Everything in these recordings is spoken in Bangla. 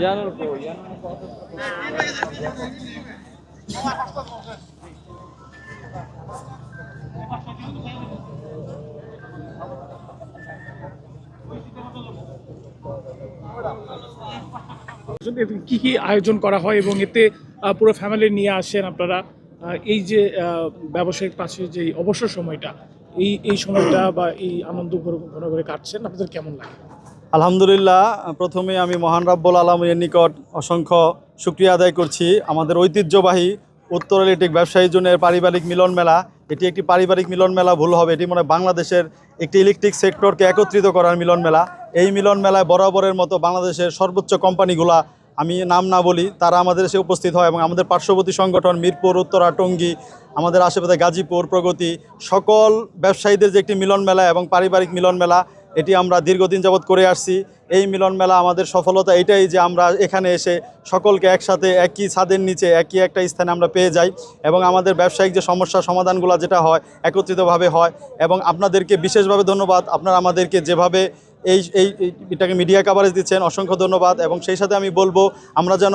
ইয়ানুর কো কো এতে কি কি আয়োজন করা হয় এবং এতে পুরো ফ্যামিলি নিয়ে আসেন আপনারা? এই যে ব্যবসায়িক পাশে যে অবসর সময়টা, এই এই সময়টা বা এই আনন্দ ঘন করে কাটছেন, আপনাদের কেমন লাগে? আলহামদুলিল্লাহ, প্রথমে আমি মহান রাব্বুল আলমের নিকট অসংখ্য শুক্রিয়া আদায় করছি। আমাদের ঐতিহ্যবাহী উত্তর ইলেকট্রিক ব্যবসায়ী জনের পারিবারিক মিলন মেলা, এটি একটি পারিবারিক মিলন মেলা, ভুল হবে। এটি মনে বাংলাদেশের একটি ইলেকট্রিক সেক্টরকে একত্রিত করার মিলন মেলা। এই মিলন মেলায় বরাবরের মতো বাংলাদেশের সর্বোচ্চ কোম্পানিগুলা, আমি নাম না বলি, তারা আমাদের এসে উপস্থিত হয় এবং আমাদের পার্শ্ববর্তী সংগঠন মিরপুর, উত্তরা, টঙ্গী, আমাদের আশেপাশে গাজীপুর, প্রগতি, সকল ব্যবসায়ীদের যে একটি মিলন মেলা এবং পারিবারিক মিলন মেলা এটি আমরা দীর্ঘদিন যাবৎ করে আসছি। এই মিলন মেলা আমাদের সফলতা এটাই যে আমরা এখানে এসে সকলকে একসাথে একই ছাদের নিচে একই একটা স্থানে আমরা পেয়ে যাই এবং আমাদের ব্যবসায়িক যে সমস্যা সমাধানগুলো যেটা হয়, একত্রিতভাবে হয় এবং আপনাদেরকে বিশেষভাবে ধন্যবাদ। আপনারা আমাদেরকে যেভাবে এই এই এটাকে মিডিয়া কাভারেজ দিচ্ছেন, অসংখ্য ধন্যবাদ। এবং সেই সাথে আমি বলব, আমরা যেন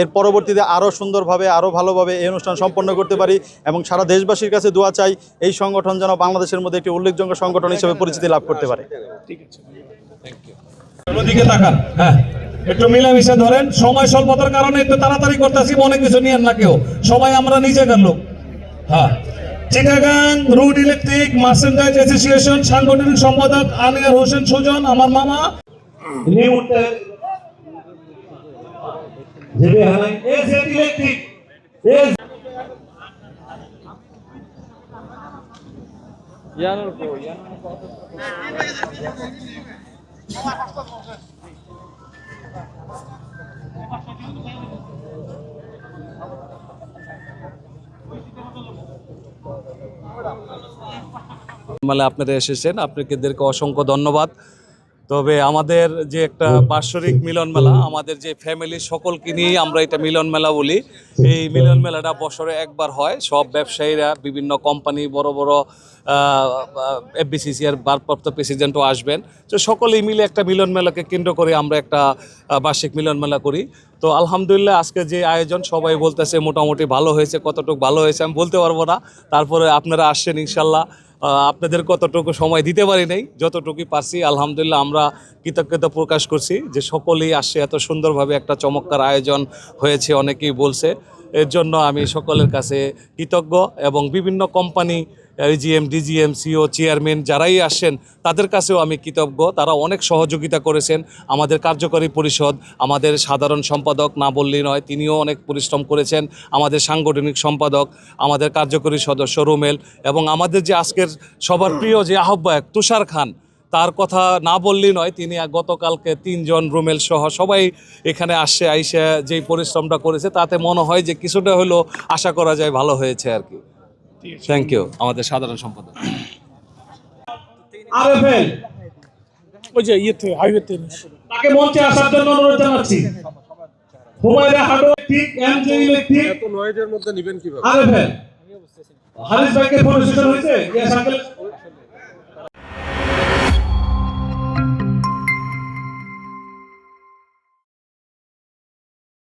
এর পরবর্তীতে আরও সুন্দরভাবে আরও ভালোভাবে এই অনুষ্ঠান সম্পন্ন করতে পারি এবং সারা দেশবাসীর কাছে দোয়া চাই, এই সংগঠন যেন বাংলাদেশের মধ্যে একটি উল্লেখযোগ্য সংগঠন হিসেবে পরিচিতি লাভ করতে পারে। ঠিক আছে। তাকান হ্যাঁ একটু মিলামিশে ধরেন, সময় স্বল্পতার কারণে একটু তাড়াতাড়ি করতেছি অনেক কিছু নিয়েন না কেউ। সবাই আমরা নিজেদের লোক। হ্যাঁ। Chittagong route electric merchandise association সাংগঠনিক সম্পাদক আলিয়ার হোসেন সুজন আমার মামা। নিউ যেবে হালাই এস ইলেকট্রিক এস ইয়ানুর কো ইয়ানুর কো। মানে আপনারা এসেছেন। আপনাদেরকে অসংখ্য ধন্যবাদ। তবে আমাদের যে একটা বাৎসরিক মিলন মেলা, আমাদের যে ফ্যামিলি সকলকে নিয়ে আমরা এটা মিলন মেলা বলি। এই মিলন মেলাটা বছরে একবার হয়। সব ব্যবসায়ীরা, বিভিন্ন কোম্পানি বড় বড় এফবিসিসিআর ভারপ্রাপ্ত প্রেসিডেন্টও আসবেন। তো সকলেই মিলে একটা মিলন মেলাকে কেন্দ্র করে আমরা একটা বার্ষিক মিলন মেলা করি। তো আলহামদুলিল্লাহ আজকে যে আয়োজন সবাই বলতেছে মোটামুটি ভালো হয়েছে, কতটুকু ভালো হয়েছে আমি বলতে পারব না। তারপরে আপনারা আসছেন ইনশাল্লাহ। আপনাদের কতটুকু সময় দিতে পারি নাই যতটুকু পারছি, আলহামদুলিল্লাহ আমরা কৃতজ্ঞতা প্রকাশ করছি যে সকলেই আসছে, এত সুন্দরভাবে একটা চমৎকার আয়োজন হয়েছে, অনেকেই বলছে। এর জন্য আমি সকলের কাছে কৃতজ্ঞ এবং বিভিন্ন company GM DGM, CO, chairman যারাই আসেন, তাদের কাছেও আমি কৃতজ্ঞ। তারা অনেক সহযোগিতা করেছেন আমাদের কার্যকরী পরিষদ, আমাদের সাধারণ সম্পাদক, না বললেই নয়, তিনিও অনেক পরিশ্রম করেছেন, আমাদের সাংগঠনিক সম্পাদক, আমাদের কার্যকরী সদস্য রুমেল এবং আমাদের যে আজকের সবার প্রিয় যে আহ্বায়ক তুষার খান, তার কথা না বললেই নয়, তিনি গতকালকে তিনজন রুমেল সহ সবাই এখানে আসছে আইসে যেই পরিশ্রমটা করেছে, তাতে মনে হয় যে কিছুটা হলেও আশা করা যায় ভালো হয়েছে আর কি। থ্যাংক ইউ আমাদের সাধারণ সম্পাদক। আরএফএল। ওই যে ইয়েতে হাইওয়েতে তাকে মঞ্চে আসার জন্য অনুরোধ জানাচ্ছি। হুমায়রা হাডো ঠিক এমজে ইলেকট্রিক। এত নয়েজের মধ্যে নিবেন কীভাবে? আরএফএল। হারিস ভাইকে ফোন স্টেশন হয়েছে? ইয়া আঙ্কেল